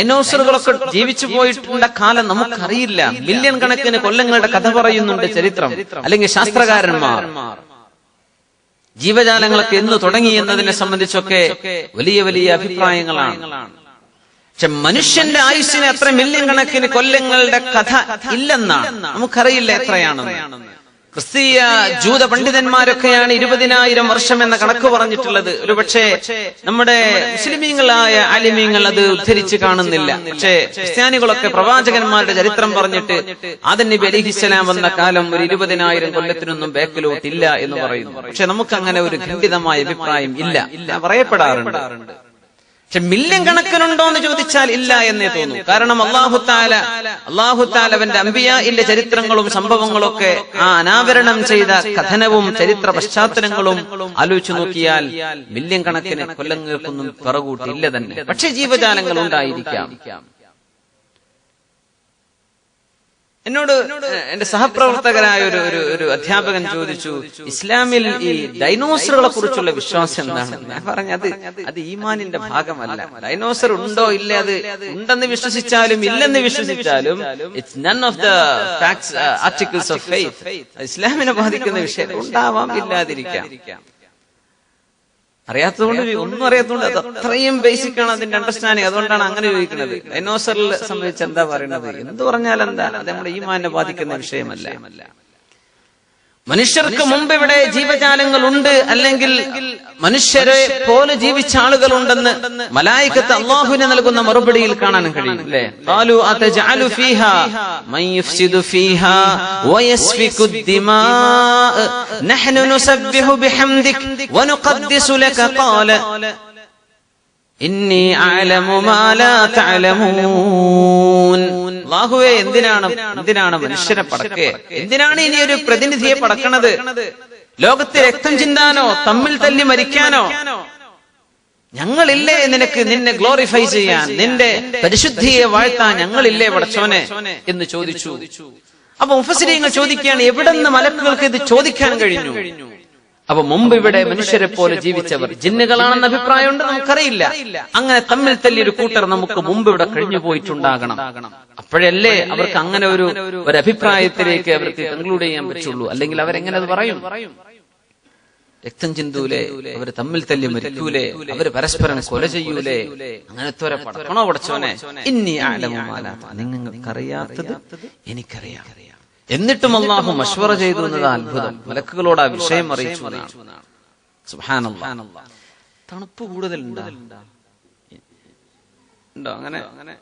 ഡൈനോസറുകളൊക്കെ ജീവിച്ചു പോയിട്ടുള്ള കാലം നമുക്കറിയില്ല. മില്യൺ കണക്കിന് കൊല്ലങ്ങളുടെ കഥ പറയുന്നുണ്ട് ചരിത്രം. അല്ലെങ്കിൽ ശാസ്ത്രകാരന്മാർ. ജീവജാലങ്ങളൊക്കെ എന്ന് തുടങ്ങി എന്നതിനെ സംബന്ധിച്ചൊക്കെ വലിയ വലിയ അഭിപ്രായങ്ങളാണ്. പക്ഷെ മനുഷ്യന്റെ ആയുസ്സിന് അത്ര മില്യൺ കണക്കിന് കൊല്ലങ്ങളുടെ കഥ ഇല്ലെന്നാണ്. നമുക്കറിയില്ല എത്രയാണെന്ന്. ക്രിസ്തീയ ജൂത പണ്ഡിതന്മാരൊക്കെയാണ് ഇരുപതിനായിരം വർഷം എന്ന കണക്ക് പറഞ്ഞിട്ടുള്ളത്. ഒരു പക്ഷേ നമ്മുടെ മുസ്ലിമീങ്ങളായ ആലിമീങ്ങൾ അത് ഉദ്ധരിച്ച് കാണുന്നില്ല. പക്ഷേ ക്രിസ്ത്യാനികളൊക്കെ പ്രവാചകന്മാരുടെ ചരിത്രം പറഞ്ഞിട്ട് ആദൻ നബി അലിഹിസ്സലാം വന്ന കാലം ഒരു ഇരുപതിനായിരം കൊല്ലത്തിനൊന്നും ബാക്കിലോട്ടില്ല എന്ന് പറയുന്നു. പക്ഷെ നമുക്ക് അങ്ങനെ ഒരു ഖണ്ഡിതമായ അഭിപ്രായം ഇല്ല. ഇല്ല. പറയപ്പെടാറുണ്ട്. പക്ഷെ മില്യൺ കണക്കിനുണ്ടോ എന്ന് ചോദിച്ചാൽ ഇല്ല എന്നേ തോന്നുന്നു കാരണം അള്ളാഹുത്താല അള്ളാഹുത്താല അവന്റെ അമ്പിയായിന്റെ ചരിത്രങ്ങളും സംഭവങ്ങളും ഒക്കെ ആ അനാവരണം ചെയ്ത കഥനവും ചരിത്ര പശ്ചാത്തലങ്ങളും ആലോചിച്ചു നോക്കിയാൽ മില്യൺ കണക്കിന് കൊല്ലങ്ങൾക്കൊന്നും പിറകൂട്ടില്ല തന്നെ. പക്ഷെ ജീവജാലങ്ങൾ ഉണ്ടായിരിക്കാം. എന്നോട് എന്റെ സഹപ്രവർത്തകരായ ഒരു ഒരു ഒരു അധ്യാപകൻ ചോദിച്ചു ഇസ്ലാമിൽ ഈ ഡൈനോസറുകളെ കുറിച്ചുള്ള വിശ്വാസം എന്താണ്? ഞാൻ പറഞ്ഞു അത് അത് ഈമാനിന്റെ ഭാഗമല്ല. ഡൈനോസർ ഉണ്ടോ ഇല്ല അത് ഉണ്ടെന്ന് വിശ്വസിച്ചാലും ഇല്ലെന്ന് വിശ്വസിച്ചാലും it's none of the facts articles of faith ഇസ്ലാമിനെ ബാധിക്കുന്ന വിഷയം ഉണ്ടാവാം ഇല്ലാതിരിക്കാം. അറിയാത്തതുകൊണ്ട് ഒന്നും അറിയാത്തതുകൊണ്ട് അത് അത്രയും ബേസിക് ആണ് അതിന്റെ അണ്ടർസ്റ്റാൻഡിങ് അതുകൊണ്ടാണ് അങ്ങനെ ചോദിക്കുന്നത് ഡൈനോസറിൽ സംബന്ധിച്ച് എന്താ പറയുന്നത്? എന്ത് പറഞ്ഞാൽ എന്താ? അത് നമ്മുടെ ഈമാനെ ബാധിക്കുന്ന വിഷയമല്ല. മനുഷ്യർക്ക് മുമ്പ് ഇവിടെ ജീവജാലങ്ങൾ ഉണ്ട് അല്ലെങ്കിൽ മനുഷ്യരെ പോലെ ജീവിച്ച ആളുകൾ ഉണ്ടെന്ന് മലായിക്കത്ത് അള്ളാഹുവിനെ നൽകുന്ന മറുപടിയിൽ കാണാൻ കഴിയും അല്ലേ? ഇന്നി ബാഹുവേ എന്തിനാണ് എന്തിനാണ് മനുഷ്യനെ പടക്കുക എന്തിനാണ് ഇനി ഒരു പ്രതിനിധിയെ പടക്കണത്? ലോകത്തെ രക്തം ചിന്താനോ തമ്മിൽ തല്ലി മരിക്കാനോ? ഞങ്ങളില്ലേ നിനക്ക് നിന്നെ ഗ്ലോറിഫൈ ചെയ്യാൻ നിന്റെ പരിശുദ്ധിയെ വാഴ്ത്താൻ ഞങ്ങളില്ലേ പടച്ചോനെ എന്ന് ചോദിച്ചു. അപ്പൊ മുഫസിനെ ചോദിക്കുകയാണ് എവിടെ നിന്ന് മലക്കുകൾക്ക് ഇത് ചോദിക്കാൻ കഴിഞ്ഞു? അപ്പൊ മുമ്പ് ഇവിടെ മനുഷ്യരെ പോലെ ജീവിച്ചവർ ജിന്നുകളാണെന്ന അഭിപ്രായമുണ്ട് നമുക്കറിയില്ല. അങ്ങനെ തമ്മിൽ തല്ലി ഒരു കൂട്ടർ നമുക്ക് മുമ്പ് ഇവിടെ കഴിഞ്ഞു പോയിട്ടുണ്ടാകണം അപ്പോഴല്ലേ അവർക്ക് അങ്ങനെ ഒരു ഒരു അഭിപ്രായത്തിലേക്ക് അവർക്ക് കൺക്ലൂഡ് ചെയ്യാൻ പറ്റുള്ളൂ. അല്ലെങ്കിൽ അവരെങ്ങനെ അത് പറയും? രക്തം ചിന്തൂലേ അവർ തമ്മിൽ തല്ലി മരിക്കൂലേ അവർ പരസ്പരം കൊല ചെയ്യൂലേ അങ്ങനത്തെ ഒരു പടക്കണോ പടച്ചോനെ ഇനി നിങ്ങൾക്കറിയാത്തത് എനിക്കറിയാം. എന്നിട്ടും അള്ളാഹു മഷ്വറ ചെയ്തു എന്നത് അത്ഭുതം. മലക്കുകളോട് ആ വിഷയം അറിയിച്ചു. തണുപ്പ് കൂടുതൽ ഉണ്ടോ? അങ്ങനെ? അങ്ങനെ?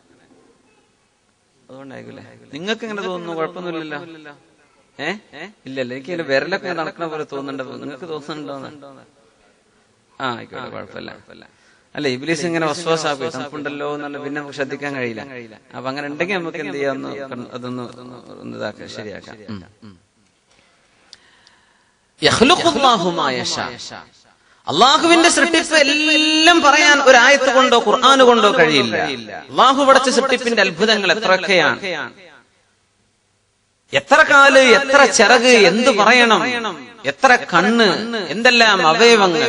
നിങ്ങൾക്ക് എങ്ങനെ തോന്നുന്നു? കുഴപ്പമൊന്നുമില്ലല്ലോ. ഏ? ഇല്ലല്ലോ എനിക്ക് അതിന്റെ വിരലൊക്കെ നടക്കണ പോലെ തോന്നുന്നുണ്ടോ? നിങ്ങൾക്ക് തോന്നുന്നുണ്ടോ? ആ ആയിക്കോട്ടെ കുഴപ്പമില്ല. കുഴപ്പമില്ല. അല്ല ഇബ്ലീസ് ഇങ്ങനെ വസ്വാസാക്കി തണുപ്പുണ്ടല്ലോ എന്നുള്ള പിന്നെ നമുക്ക് ശ്രദ്ധിക്കാൻ കഴിയില്ല. അപ്പൊ അങ്ങനെ ഉണ്ടെങ്കിൽ നമുക്ക് എന്ത് ചെയ്യാം ഒന്ന് അതൊന്ന് ഒന്ന് ഇതാക്കാം ശരിയാക്കാം. അള്ളാഹുവിന്റെ സൃഷ്ടിപ്പ് എല്ലാം പറയാൻ ഒരു ആയത്ത് കൊണ്ടോ ഖുർആൻ കൊണ്ടോ കഴിയില്ല. അള്ളാഹു പടച്ച സൃഷ്ടിപ്പിന്റെ അത്ഭുതങ്ങൾ എത്രയൊക്കെയാണ്? എത്ര കാൽ എത്ര ചിറക് എന്ത് പറയണം? എത്ര കണ്ണ് എന്തെല്ലാം അവയവങ്ങൾ.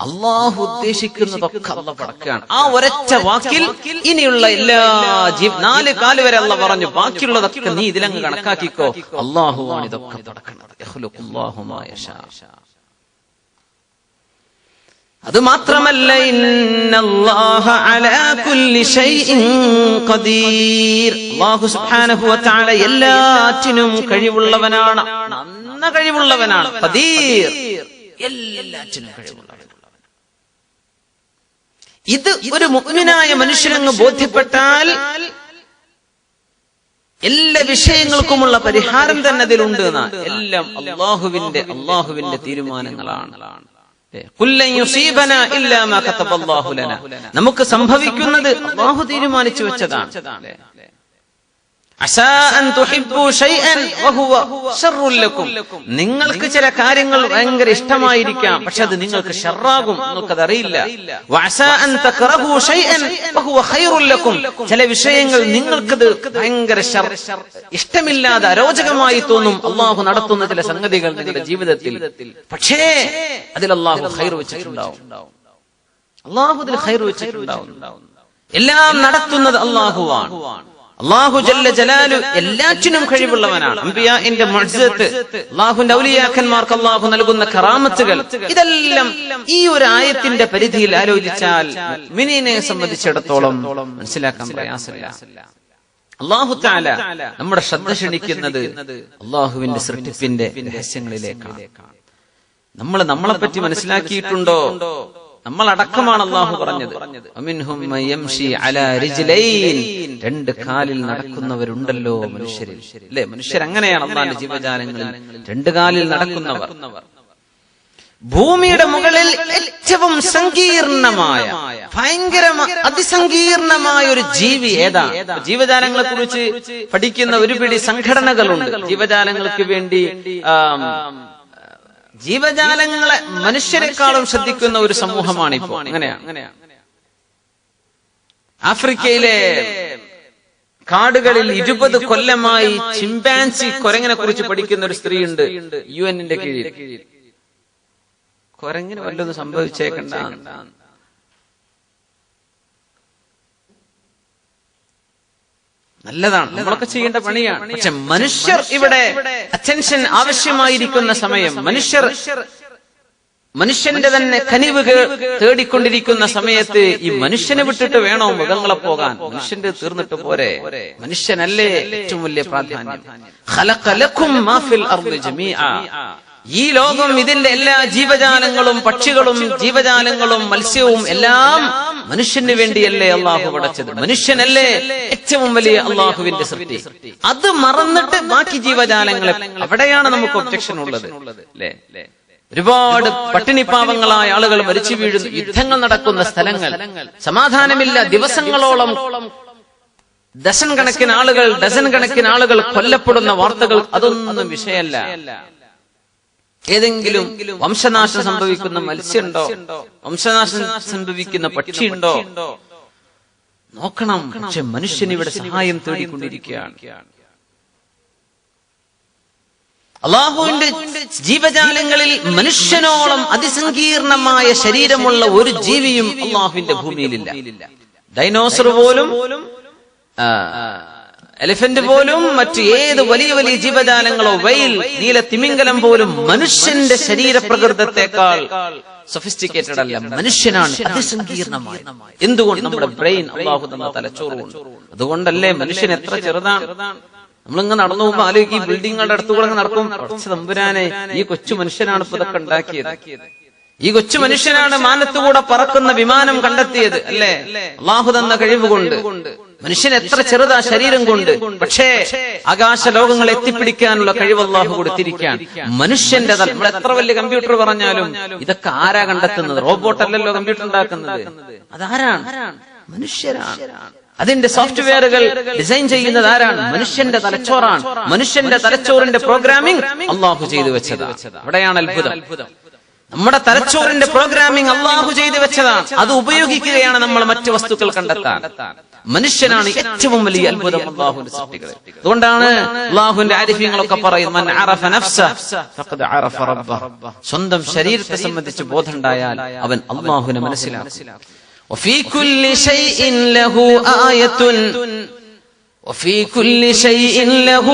അള്ളാഹു ഉദ്ദേശിക്കുന്നതൊക്കെ അല്ല പടക്കുകയാണ് ആ ഒരൊറ്റ വാക്കിൽ ഇനിയുള്ള എല്ലാ ജീവ നാല് കാൽ വരെ അല്ല പറഞ്ഞു. ബാക്കിയുള്ളതൊക്കെ നീ ഇതിലങ്ങ് കണക്കാക്കിക്കോ. അള്ളാഹുവാണ് ഇതൊക്കെ യശാ. അത് മാത്രമല്ല എല്ലാറ്റിനും കഴിവുള്ളവനാണ്. നന്ന കഴിവുള്ളവനാണ്. ഖദീർ എല്ലാറ്റിനും കഴിവുള്ളവനാണ് ഇത് ഒരു മുഅ്മിനായ മനുഷ്യനങ്ങ് ബോധ്യപ്പെട്ടാൽ എല്ലാ വിഷയങ്ങൾക്കുമുള്ള പരിഹാരം തന്നെ അതിലുണ്ട് എന്നാണ്. എല്ലാം അള്ളാഹുവിന്റെ അള്ളാഹുവിന്റെ തീരുമാനങ്ങളാണ്. നമുക്ക് സംഭവിക്കുന്നത് അള്ളാഹു തീരുമാനിച്ചു വെച്ചതാണ്. നിങ്ങൾക്ക് ചില കാര്യങ്ങൾ ഭയങ്കര ഇഷ്ടമായിരിക്കാം പക്ഷെ അത് നിങ്ങൾക്ക് ഷെറാകും നിങ്ങൾക്കത് അറിയില്ല. ചില വിഷയങ്ങൾ നിങ്ങൾക്കത് ഭയങ്കര ഇഷ്ടമില്ലാതെ അരോചകമായി തോന്നും. അള്ളാഹു നടത്തുന്ന ചില സംഗതികൾ നിങ്ങളുടെ ജീവിതത്തിൽ. പക്ഷേ അതിൽ അള്ളാഹു ഖൈർ വെച്ചിട്ടുണ്ടാവും. അള്ളാഹു അതിൽ ഖൈർ വെച്ചിട്ടുണ്ടാവും. എല്ലാം നടത്തുന്നത് അള്ളാഹുവാണ്. അള്ളാഹു ജല്ല ജലാലു എല്ലാറ്റിനും കഴിവുള്ളവനാണ്. അമ്പിയാന്റെ മജ്സത്ത് അള്ളാഹുന്റെ ഔലിയാക്കന്മാർക്ക് അള്ളാഹു നൽകുന്ന കറാമത്തുകൾ. ഇതെല്ലാം ഈ ഒരു ആയത്തിന്റെ പരിധിയിൽ ആലോചിച്ചാൽ മിനിനെ സംബന്ധിച്ചിടത്തോളം മനസ്സിലാക്കാൻ പ്രയാസമില്ല. അള്ളാഹു താല നമ്മുടെ ശ്രദ്ധ ക്ഷണിക്കുന്നത് അള്ളാഹുവിന്റെ സൃഷ്ടിപ്പിന്റെ രഹസ്യങ്ങളിലേക്കാണ്. നമ്മൾ നമ്മളെ പറ്റി മനസ്സിലാക്കിയിട്ടുണ്ടോ? നമ്മൾ അടക്കമാണ് അള്ളാഹു പറഞ്ഞത്. രണ്ട് കാലിൽ നടക്കുന്നവരുണ്ടല്ലോ മനുഷ്യരിൽ. അല്ലെ? മനുഷ്യർ അങ്ങനെയാണ് അള്ളാന്റെ ജീവജാലങ്ങളിൽ. രണ്ട് കാലിൽ നടക്കുന്നവർ. ഭൂമിയുടെ മുകളിൽ ഏറ്റവും സങ്കീർണമായ ഭയങ്കര അതിസങ്കീർണമായ ഒരു ജീവി ഏതാ? ജീവജാലങ്ങളെ കുറിച്ച് പഠിക്കുന്ന ഒരു പിടി സംഘടനകളുണ്ട്. ജീവജാലങ്ങൾക്ക് വേണ്ടി ജീവജാലങ്ങളെ മനുഷ്യരെക്കാളും ശ്രദ്ധിക്കുന്ന ഒരു സമൂഹമാണ് ഇപ്പോൾ അങ്ങനെയാണ് ആഫ്രിക്കയിലെ കാടുകളിൽ ഇരുപത് കൊല്ലമായി ചിമ്പാൻസി കൊരങ്ങനെ കുറിച്ച് പഠിക്കുന്ന ഒരു സ്ത്രീ ഉണ്ട് യു എന്നിന്റെ കീഴിൽ. കൊരങ്ങിന് വല്ലതും സംഭവിച്ചേക്കണ്ട നല്ലതാണ്. നമ്മളൊക്കെ ചെയ്യേണ്ട പണിയാണ്. പക്ഷെ മനുഷ്യർ ഇവിടെ അറ്റൻഷൻ ആവശ്യമായിരിക്കുന്ന സമയം മനുഷ്യർ മനുഷ്യന്റെ തന്നെ കനിവ് തേടിക്കൊണ്ടിരിക്കുന്ന സമയത്ത് ഈ മനുഷ്യനെ വിട്ടിട്ട് വേണോ മൃഗങ്ങളെ പോകാൻ? മനുഷ്യന്റെ തീർന്നിട്ട് പോരെ? മനുഷ്യനല്ലേ ഏറ്റവും വലിയ പ്രാധാന്യം? ഈ ലോകം ഇതിന്റെ എല്ലാ ജീവജാലങ്ങളും പക്ഷികളും ജീവജാലങ്ങളും മത്സ്യവും എല്ലാം മനുഷ്യന് വേണ്ടിയല്ലേ അള്ളാഹു പടച്ചത്. മനുഷ്യനല്ലേ ഏറ്റവും വലിയ അള്ളാഹുവിന്റെ സൃഷ്ടി. അത് മറന്നിട്ട് ബാക്കി ജീവജാലങ്ങളെ അവിടെയാണ് നമുക്ക് ഒബ്ജക്ഷൻ ഉള്ളത്. ഒരുപാട് പട്ടിണിപ്പാവങ്ങളായ ആളുകൾ മരിച്ചു വീഴുന്നു യുദ്ധങ്ങൾ നടക്കുന്ന സ്ഥലങ്ങൾ. സമാധാനമില്ല. ദിവസങ്ങളോളം ഡസൻ കണക്കിന് ആളുകൾ ഡസൻ കണക്കിന് ആളുകൾ കൊല്ലപ്പെടുന്ന വാർത്തകൾ അതൊന്നും വിഷയമല്ല. ഏതെങ്കിലും വംശനാശം സംഭവിക്കുന്ന മത്സ്യമുണ്ടോ? വംശനാശം സംഭവിക്കുന്ന പക്ഷിയുണ്ടോ? നോക്കണം. പക്ഷെ മനുഷ്യൻ ഇവിടെ സഹായം തേടിക്കൊണ്ടിരിക്കുകയാണ്. അള്ളാഹുവിന്റെ ജീവജാലങ്ങളിൽ മനുഷ്യനോളം അതിസങ്കീർണമായ ശരീരമുള്ള ഒരു ജീവിയും അള്ളാഹുവിന്റെ ഭൂമിയിലില്ല. ഡൈനോസർ പോലും എലിഫന്റ് പോലും മറ്റു ഏത് വലിയ വലിയ ജീവജാലങ്ങളോ വെയിൽ നീല തിമിംഗലം പോലും മനുഷ്യന്റെ ശരീരപ്രകൃതത്തെക്കാൾ സൊഫിസ്റ്റിക്കേറ്റഡ് അല്ല. മനുഷ്യനാണ് അതിസങ്കീർണമായ. എന്തുകൊണ്ട് നമ്മുടെ ബ്രെയിൻ അള്ളാഹു തന്ന തലച്ചോറ് കൊണ്ട് അതുകൊണ്ടല്ലേ മനുഷ്യൻ എത്ര ചെറുതാണ്? നമ്മളിങ്ങനെ നടന്നു പോകുമ്പോ ആലോചിക്കും ഈ ബിൽഡിങ്ങുകളുടെ അടുത്തുകൂടെ നടക്കും. കുറച്ച് തമ്പുരാനെ ഈ കൊച്ചു മനുഷ്യനാണ് ഇപ്പൊ ഇതൊക്കെ ഉണ്ടാക്കിയത്. ഈ കൊച്ചു മനുഷ്യനാണ് മാനത്തുകൂടെ പറക്കുന്ന വിമാനം കണ്ടെത്തിയത് അല്ലേ? അള്ളാഹു തന്ന കഴിവ് കൊണ്ട് മനുഷ്യൻ എത്ര ചെറുതാ ശരീരം കൊണ്ട് പക്ഷേ ആകാശ ലോകങ്ങൾ എത്തിപ്പിടിക്കാനുള്ള കഴിവ് അള്ളാഹു കൊടുത്തിരിക്കാൻ മനുഷ്യന്റെ നമ്മൾ എത്ര വലിയ കമ്പ്യൂട്ടർ പറഞ്ഞാലും ഇതൊക്കെ ആരാ കണ്ടെത്തുന്നത്? റോബോട്ട് അല്ലല്ലോ കമ്പ്യൂട്ടർ ഉണ്ടാക്കുന്നത്. അതാരാണ്? മനുഷ്യരാണ്. അതിന്റെ സോഫ്റ്റ്വെയറുകൾ ഡിസൈൻ ചെയ്യുന്നത് ആരാണ്? മനുഷ്യന്റെ തലച്ചോറാണ്. മനുഷ്യന്റെ തലച്ചോറിന്റെ പ്രോഗ്രാമിംഗ് അള്ളാഹു ചെയ്തു വെച്ചത്. അവിടെയാണ് അത്ഭുതം. നമ്മുടെ തലച്ചോറിന്റെ പ്രോഗ്രാമിംഗ് അള്ളാഹു ചെയ്തു വെച്ചതാണ്. അത് ഉപയോഗിക്കുകയാണ് നമ്മൾ മറ്റു വസ്തുക്കൾ കണ്ടെത്താൻ. മനുഷ്യനാണ് ഏറ്റവും വലിയ അത്ഭുതം അള്ളാഹുവിന്റെ സൃഷ്ടികൾ അതുകൊണ്ടാണ് അള്ളാഹുവിന്റെ ആരിഫ്യങ്ങളൊക്കെ പറയുന്നത്. സ്വന്തം ശരീരത്തെ സംബന്ധിച്ച് ബോധമുണ്ടായാൽ അവൻ അള്ളാഹുവിനെ മനസ്സിലാക്കും. وفي كل شيء له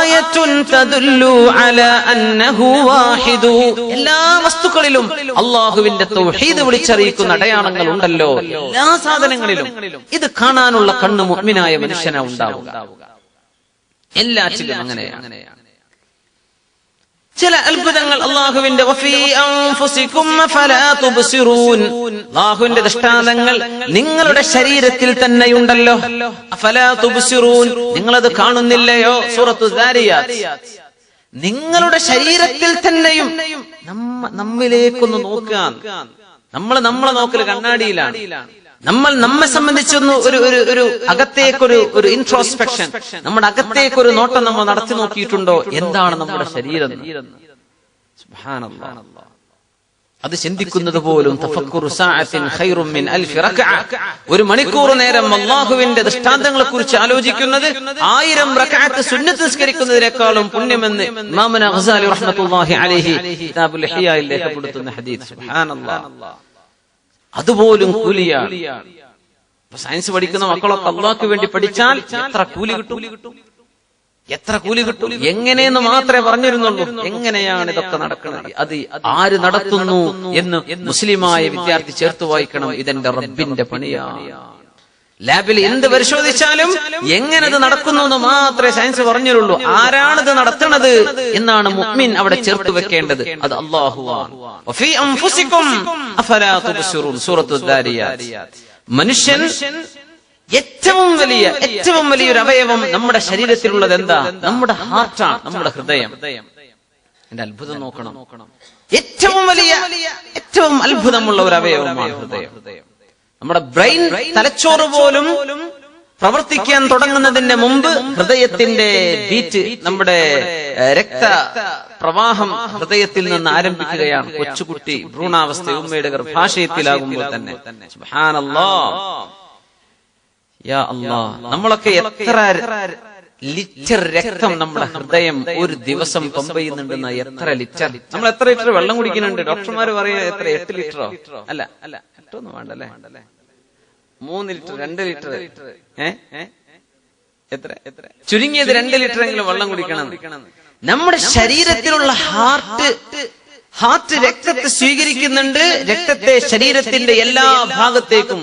آية وفي كل شيء له آية تدل على أنه واحد എല്ലാ വസ്തുക്കളിലും അള്ളാഹുവിന്റെ തൗഹീദ് വിളിച്ചറിയിക്കുന്ന അടയാളങ്ങൾ ഉണ്ടല്ലോ എല്ലാ സാധനങ്ങളിലും ഇത് കാണാനുള്ള കണ്ണ് മുഅ്മിനായ മനുഷ്യനാ ഉണ്ടാവുക എല്ലാറ്റിലും അങ്ങനെയാണ് ചില അത്ഭുതങ്ങൾ അള്ളാഹുവിന്റെ. അള്ളാഹുവിന്റെ ദൃഷ്ടാന്തങ്ങൾ നിങ്ങളുടെ ശരീരത്തിൽ തന്നെയുണ്ടല്ലോ. ഉണ്ടല്ലോ. നിങ്ങളത് കാണുന്നില്ലയോ? സൂറത്തു നിങ്ങളുടെ ശരീരത്തിൽ തന്നെയും നമ്മ നമ്മിലേക്കൊന്ന് നോക്കാൻ. നമ്മൾ നമ്മളെ നോക്കൽ കണ്ണാടിയിലാണ്. നമ്മൾ നമ്മെ സംബന്ധിച്ചൊന്ന് ഒരു ഒരു ഒരു അകത്തേക്കൊരു ഒരു ഇൻട്രോസ്പെക്ഷൻ നമ്മുടെ അകത്തേക്കൊരു നോട്ടം നമ്മൾ നടത്തി നോക്കിയിട്ടുണ്ടോ? എന്താണ് നമ്മുടെ ശരീരം. അത് ചിന്തിക്കുന്നത് പോലും. ഒരു മണിക്കൂർ നേരം അള്ളാഹുവിന്റെ ദൃഷ്ടാന്തങ്ങളെ കുറിച്ച് ആലോചിക്കുന്നത് ആയിരം റക്കാത്ത് സുന്നത്ത് നിസ്കരിക്കുന്നതിനേക്കാളും പുണ്യമെന്ന് മാമന ഗസാലി റഹ്മത്തുള്ളാഹി അലൈഹി രേഖപ്പെടുത്തുന്ന ഹദീസ്. സുബ്ഹാനല്ലാഹ് അതുപോലും കൂലിയാണ്. സയൻസ് പഠിക്കുന്ന മക്കളൊക്കെ അള്ളാഹ്ക്ക് വേണ്ടി പഠിച്ചാൽ എത്ര കൂലി കിട്ടും? എത്ര കൂലി കിട്ടും? എങ്ങനെയെന്ന് മാത്രമേ പറഞ്ഞിരുന്നുള്ളൂ. എങ്ങനെയാണ് ഇതൊക്കെ നടക്കുന്നത്? അത് ആര് നടത്തുന്നു എന്ന് മുസ്ലിമായ വിദ്യാർത്ഥി ചേർത്ത് വായിക്കണം. ഇതെന്റെ റബ്ബിന്റെ പണിയാണ്. ലാബിൽ എന്ത് പരിശോധിച്ചാലും എങ്ങനെ ഇത് നടക്കുന്നു എന്ന് മാത്രമേ സയൻസ് പറഞ്ഞുള്ളൂ. ആരാണിത് നടത്തുന്നത് എന്നാണ് മുഅ്മിൻ അവിടെ ചേർത്ത് വെക്കേണ്ടത്. അത് അള്ളാഹുവാണ് സൂറത്തു മനുഷ്യൻ ഏറ്റവും വലിയ ഏറ്റവും വലിയൊരു അവയവം നമ്മുടെ ശരീരത്തിലുള്ളത് എന്താ? നമ്മുടെ ഹാർട്ടാണ് നമ്മുടെ ഹൃദയം. എന്റെ അത്ഭുതം നോക്കണം. ഏറ്റവും വലിയ ഏറ്റവും അത്ഭുതമുള്ള ഒരു അവയവമാണ് ഹൃദയം. നമ്മുടെ ബ്രെയിൻ തലച്ചോറ് പോലും പ്രവർത്തിക്കാൻ തുടങ്ങുന്നതിന്റെ മുമ്പ് ഹൃദയത്തിന്റെ ബീറ്റ് നമ്മുടെ രക്ത പ്രവാഹം ഹൃദയത്തിൽ നിന്ന് ആരംഭിക്കുകയാണ്. കൊച്ചുകുട്ടി ഭ്രൂണാവസ്ഥ ഉമ്മയുടെ ഗർഭാശയത്തിലാകുമ്പോൾ തന്നെ. നമ്മളൊക്കെ എത്ര ലിറ്റർ രക്തം നമ്മുടെ ഹൃദയം ഒരു ദിവസം പമ്പ് ചെയ്യുന്നുണ്ടെന്ന എത്ര ലിറ്റർ? നമ്മൾ എത്ര ലിറ്റർ വെള്ളം കുടിക്കുന്നുണ്ട്? ഡോക്ടർമാർ പറയാ എത്ര എട്ട് ലിറ്ററോ? അല്ല അല്ല എട്ടൊന്നും വേണ്ടല്ലേ? മൂന്ന് ലിറ്റർ രണ്ട് ലിറ്റർ ഏ? എത്ര? എത്ര? ചുരുങ്ങിയത് രണ്ട് ലിറ്റർ എങ്കിലും വെള്ളം കുടിക്കണം. നമ്മുടെ ശരീരത്തിലുള്ള ഹാർട്ട് ഹാർട്ട് രക്തത്തെ സ്വീകരിക്കുന്നുണ്ട്. രക്തത്തെ ശരീരത്തിന്റെ എല്ലാ ഭാഗത്തേക്കും.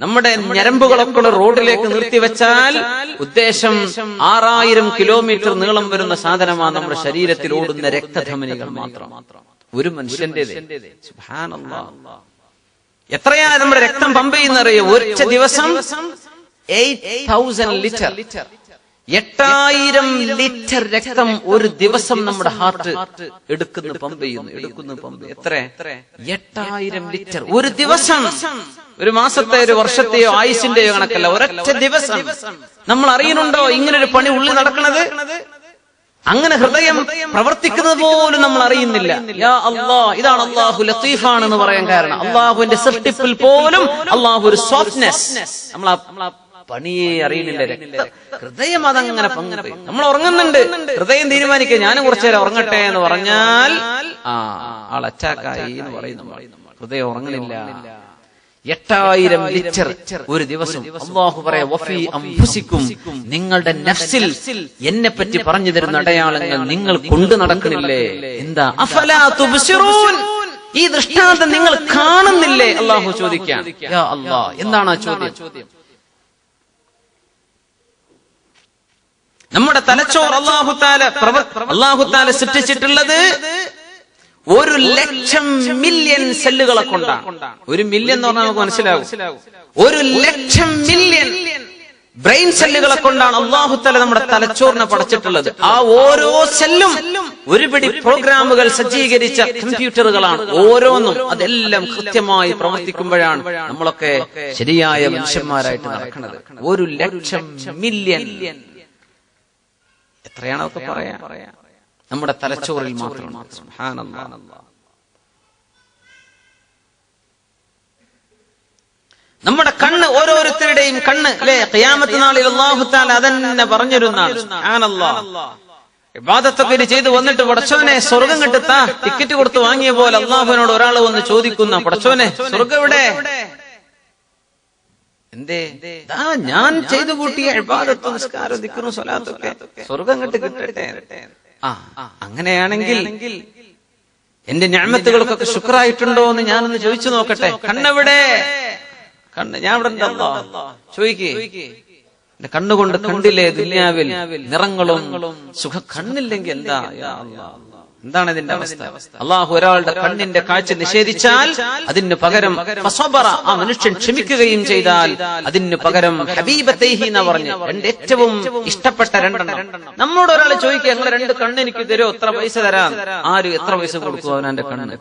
നമ്മുടെ ഞരമ്പുകളൊക്കെ റോഡിലേക്ക് നിർത്തിവെച്ചാൽ ഉദ്ദേശം ആറായിരം കിലോമീറ്റർ നീളം വരുന്ന സാധനമാണ് നമ്മുടെ ശരീരത്തിൽ ഓടുന്ന രക്തധമനികൾ മാത്രം. ഒരു മനുഷ്യന്റെ എത്രയാണ് നമ്മുടെ രക്തം പമ്പ് ചെയ്യുന്നറിയോ ഒറ്റ ദിവസം ലിറ്റർ ലിറ്റർ. എട്ടായിരം ലിറ്റർ രക്തം ഒരു ദിവസം നമ്മുടെ ഹാർട്ട് എടുക്കുന്നു പമ്പ് ചെയ്യുന്നു എടുക്കുന്നു പമ്പ് എത്ര എട്ടായിരം ലിറ്റർ. ഒരു ദിവസം. ഒരു മാസത്തെ ഒരു വർഷത്തെയോ ആയുസിന്റെയോ കണക്കല്ല. ഒരൊറ്റ ദിവസം. നമ്മൾ അറിയുന്നുണ്ടോ ഇങ്ങനെ ഒരു പണി ഉള്ളിൽ നടക്കുന്നത് അങ്ങനെ ഹൃദയം പ്രവർത്തിക്കുന്നത് പോലും നമ്മൾ അറിയുന്നില്ല. യാ ഇതാണ് അള്ളാഹു ലത്തീഫാണെന്ന് പറയാൻ കാരണം. അള്ളാഹുവിന്റെ സൃഷ്ടിപ്പിൽ പോലും അള്ളാഹു ഒരു സോഫ്റ്റ്നെസ്. നമ്മൾ പണിയെ അറിയുന്നില്ല രക്ത- ഹൃദയം അതങ്ങനെ നമ്മൾ ഉറങ്ങുന്നുണ്ട് ഹൃദയം തീരുമാനിക്കുക. ഞാനും കുറച്ചു നേരം ഉറങ്ങട്ടെ എന്ന് പറഞ്ഞാൽ ആ ആൾ അറ്റാക്കായി എന്ന് പറയുന്നു. ഹൃദയം ഉറങ്ങുന്നില്ല. എട്ടായിരം ലിറ്റർ ഒരു ദിവസം. അള്ളാഹു പറയാം നിങ്ങളുടെ നഫ്സിൽ എന്നെ പറ്റി പറഞ്ഞു തരുന്ന അടയാളങ്ങൾ നിങ്ങൾ കൊണ്ടു നടക്കുന്നില്ലേ? എന്താ? അഫലാ തുബ്സിറൂൻ ഈ ദൃഷ്ടാന്തം നിങ്ങൾ കാണുന്നില്ലേ? അള്ളാഹു ചോദിക്കാം. എന്താണ് ആ ചോദ്യം? നമ്മുടെ തലച്ചോർ അള്ളാഹുത്താല അള്ളാഹുത്താല സൃഷ്ടിച്ചിട്ടുള്ളത് ഒരു ലക്ഷം മില്യൺ സെല്ലുകളെ കൊണ്ടാണ്. ഒരു മില്യൺ എന്ന് പറഞ്ഞാൽ നമുക്ക് മനസ്സിലാവും. ഒരു ലക്ഷം മില്യൺ ബ്രെയിൻ സെല്ലുകളെ കൊണ്ടാണ് അള്ളാഹുത്തല നമ്മുടെ തലച്ചോറിനെ പടച്ചിട്ടുള്ളത്. ആ ഓരോ സെല്ലും ഒരുപിടി പ്രോഗ്രാമുകൾ സജ്ജീകരിച്ച കമ്പ്യൂട്ടറുകളാണ് ഓരോന്നും അതെല്ലാം കൃത്യമായി പ്രവർത്തിക്കുമ്പോഴാണ് നമ്മളൊക്കെ ശരിയായ മനുഷ്യന്മാരായിട്ട് നടക്കുന്നത്. ഒരു ലക്ഷം മില്യൺ എത്രയാണ് അതൊക്കെ പറയാ. നമ്മുടെ തലച്ചോറിൽ മാത്രം. നമ്മുടെ കണ്ണ് ഓരോരുത്തരുടെയും കണ്ണ് അല്ലെ ഖിയാമത്ത് നാളിൽ അള്ളാഹുത്താൽ അതന്നെ പറഞ്ഞിരുന്നാണ്. ഇബാദത്തൊക്കെ ഇത് ചെയ്ത് വന്നിട്ട് പടച്ചവനെ സ്വർഗം കിട്ടുത്താ ടിക്കറ്റ് കൊടുത്ത് വാങ്ങിയ പോലെ അള്ളാഹുവിനോട് ഒരാൾ വന്ന് ചോദിക്കുന്ന പടച്ചവനെ സ്വർഗം എവിടെ? എന്തേ? ഞാൻ ചെയ്തു കൂട്ടിയ ഇബാദത്തും നിസ്കാരം സ്വലാത്തൊക്കെ സ്വർഗം കെട്ട് കിട്ടട്ടെ. ആ അങ്ങനെയാണെങ്കിൽ എന്റെ ഞാമത്തുകൾക്കൊക്കെ ശുക്രായിട്ടുണ്ടോ എന്ന് ഞാനൊന്ന് ചോദിച്ചു നോക്കട്ടെ. കണ്ണെവിടെ? കണ്ണ് ഞാൻ ഇവിടെ ഉണ്ടല്ലോ. ചോദിക്കേ. എന്റെ കണ്ണുകൊണ്ട് കണ്ടില്ലേ ദുനിയാവിൽ നിറങ്ങളും സുഖ കണ്ണില്ലെങ്കിൽ എന്താ. എന്താണ് ഇതിന്റെ അവസ്ഥ? അള്ളാഹു ഒരാളുടെ കണ്ണിന്റെ കാഴ്ച നിഷേധിച്ചാൽ അതിന് പകരം ആ മനുഷ്യൻ ക്ഷമിക്കുകയും ചെയ്താൽ അതിന് പകരം ഹബീബത്തേഹി എന്ന് പറഞ്ഞ് രണ്ട് ഏറ്റവും ഇഷ്ടപ്പെട്ട രണ്ടെണ്ണം. നമ്മോട് ഒരാൾ ചോദിക്കുക ഞങ്ങൾ രണ്ട് കണ്ണ് എനിക്ക് തരുമോ? എത്ര പൈസ തരാം? ആര് എത്ര പൈസ കൊടുക്കും? അവനെ കണ്ണ്.